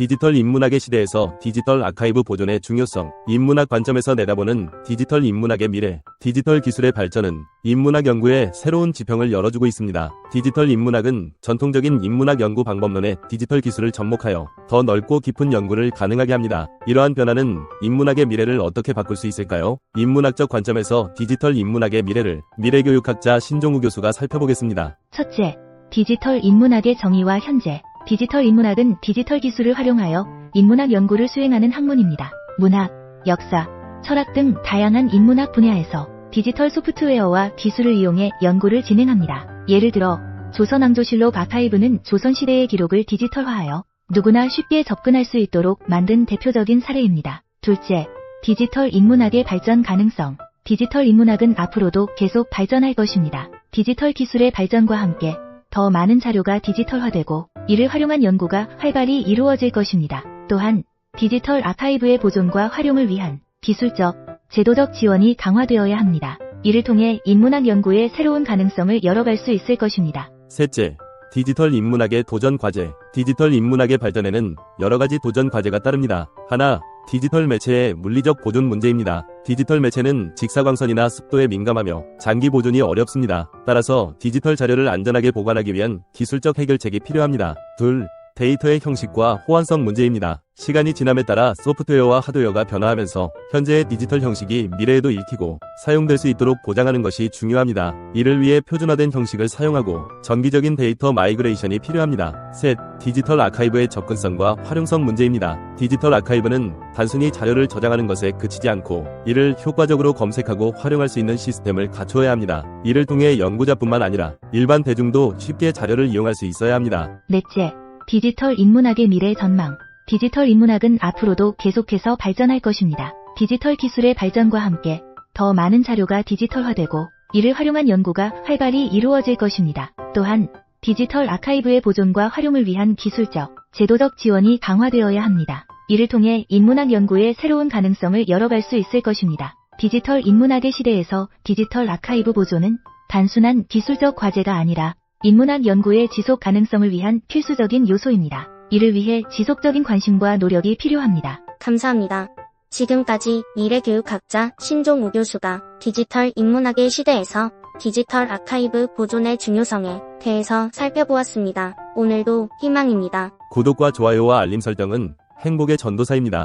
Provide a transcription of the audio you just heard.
디지털 인문학의 시대에서 디지털 아카이브 보존의 중요성, 인문학 관점에서 내다보는 디지털 인문학의 미래, 디지털 기술의 발전은 인문학 연구에 새로운 지평을 열어주고 있습니다. 디지털 인문학은 전통적인 인문학 연구 방법론의 디지털 기술을 접목하여 더 넓고 깊은 연구를 가능하게 합니다. 이러한 변화는 인문학의 미래를 어떻게 바꿀 수 있을까요? 인문학적 관점에서 디지털 인문학의 미래를 미래교육학자 신종우 교수가 살펴보겠습니다. 첫째, 디지털 인문학의 정의와 현재. 디지털 인문학은 디지털 기술을 활용하여 인문학 연구를 수행하는 학문입니다. 문학, 역사, 철학 등 다양한 인문학 분야에서 디지털 소프트웨어와 기술을 이용해 연구를 진행합니다. 예를 들어 조선왕조실록 아카이브는 조선시대의 기록을 디지털화하여 누구나 쉽게 접근할 수 있도록 만든 대표적인 사례입니다. 둘째, 디지털 인문학의 발전 가능성. 디지털 인문학은 앞으로도 계속 발전할 것입니다. 디지털 기술의 발전과 함께 더 많은 자료가 디지털화되고 이를 활용한 연구가 활발히 이루어질 것입니다. 또한 디지털 아카이브의 보존과 활용을 위한 기술적, 제도적 지원이 강화되어야 합니다. 이를 통해 인문학 연구의 새로운 가능성을 열어갈 수 있을 것입니다. 셋째, 디지털 인문학의 도전 과제. 디지털 인문학의 발전에는 여러 가지 도전 과제가 따릅니다. 하나, 디지털 매체의 물리적 보존 문제입니다. 디지털 매체는 직사광선이나 습도에 민감하며 장기 보존이 어렵습니다. 따라서 디지털 자료를 안전하게 보관하기 위한 기술적 해결책이 필요합니다. 둘, 데이터의 형식과 호환성 문제입니다. 시간이 지남에 따라 소프트웨어와 하드웨어가 변화하면서 현재의 디지털 형식이 미래에도 읽히고 사용될 수 있도록 보장하는 것이 중요합니다. 이를 위해 표준화된 형식을 사용하고 정기적인 데이터 마이그레이션이 필요합니다. 셋, 디지털 아카이브의 접근성과 활용성 문제입니다. 디지털 아카이브는 단순히 자료를 저장하는 것에 그치지 않고 이를 효과적으로 검색하고 활용할 수 있는 시스템을 갖추어야 합니다. 이를 통해 연구자뿐만 아니라 일반 대중도 쉽게 자료를 이용할 수 있어야 합니다. 넷째, 디지털 인문학의 미래 전망. 디지털 인문학은 앞으로도 계속해서 발전할 것입니다. 디지털 기술의 발전과 함께 더 많은 자료가 디지털화되고 이를 활용한 연구가 활발히 이루어질 것입니다. 또한 디지털 아카이브의 보존과 활용을 위한 기술적, 제도적 지원이 강화되어야 합니다. 이를 통해 인문학 연구의 새로운 가능성을 열어갈 수 있을 것입니다. 디지털 인문학의 시대에서 디지털 아카이브 보존은 단순한 기술적 과제가 아니라 인문학 연구의 지속 가능성을 위한 필수적인 요소입니다. 이를 위해 지속적인 관심과 노력이 필요합니다. 감사합니다. 지금까지 미래교육학자 신종우 교수가 디지털 인문학의 시대에서 디지털 아카이브 보존의 중요성에 대해서 살펴보았습니다. 오늘도 희망입니다. 구독과 좋아요와 알림 설정은 행복의 전도사입니다.